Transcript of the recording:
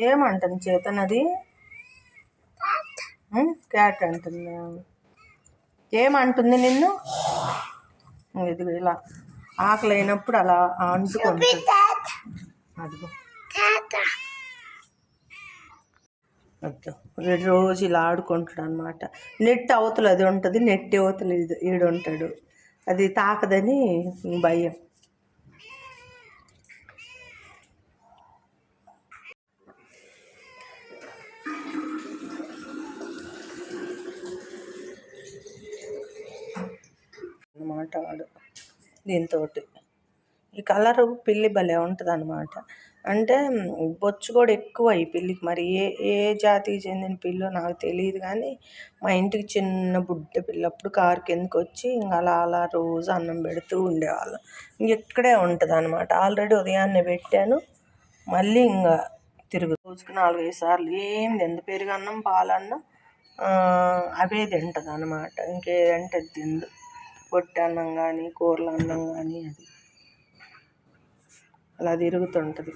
ఏమంటుంది చేతన్ అది క్యాట్ అంటుంది. ఏమంటుంది నిన్ను? ఇది ఇలా. ఆకలి అయినప్పుడు అలా అంటుకుంటుంది. అదిగో. వద్దు రోజు ఇలా ఆడుకుంటాడు అనమాట నెట్ అవతల అది ఉంటుంది నెట్ అవతల ఇది ఈడు ఉంటాడు అది తాకదని భయం. అనమాట వాడు. దీంతో ఈ కలరు పిల్లి భలే ఉంటుంది అనమాట అంటే బొచ్చు కూడా ఎక్కువ ఈ పిల్లికి. మరి ఏ ఏ జాతికి చెందిన పిల్లో నాకు తెలియదు కానీ మా ఇంటికి చిన్న బుడ్డ పిల్లప్పుడు కారు కిందకి వచ్చి ఇంకా అలా అలా రోజు అన్నం పెడుతూ ఉండేవాళ్ళం. ఇంక ఇక్కడే ఉంటుంది అనమాట ఆల్రెడీ ఉదయాన్నే పెట్టాను. మళ్ళీ ఇంకా తిరుగు రోజుకు నాలుగైదు సార్లు ఏం తింది. పెరుగన్నం పాలన్నం అవే తింటుంది అనమాట ఇంకేదంటే తిందు. పొట్టి అన్నం కానీ కూరల అన్నం కానీ అది. అలా తిరుగుతుంటుంది.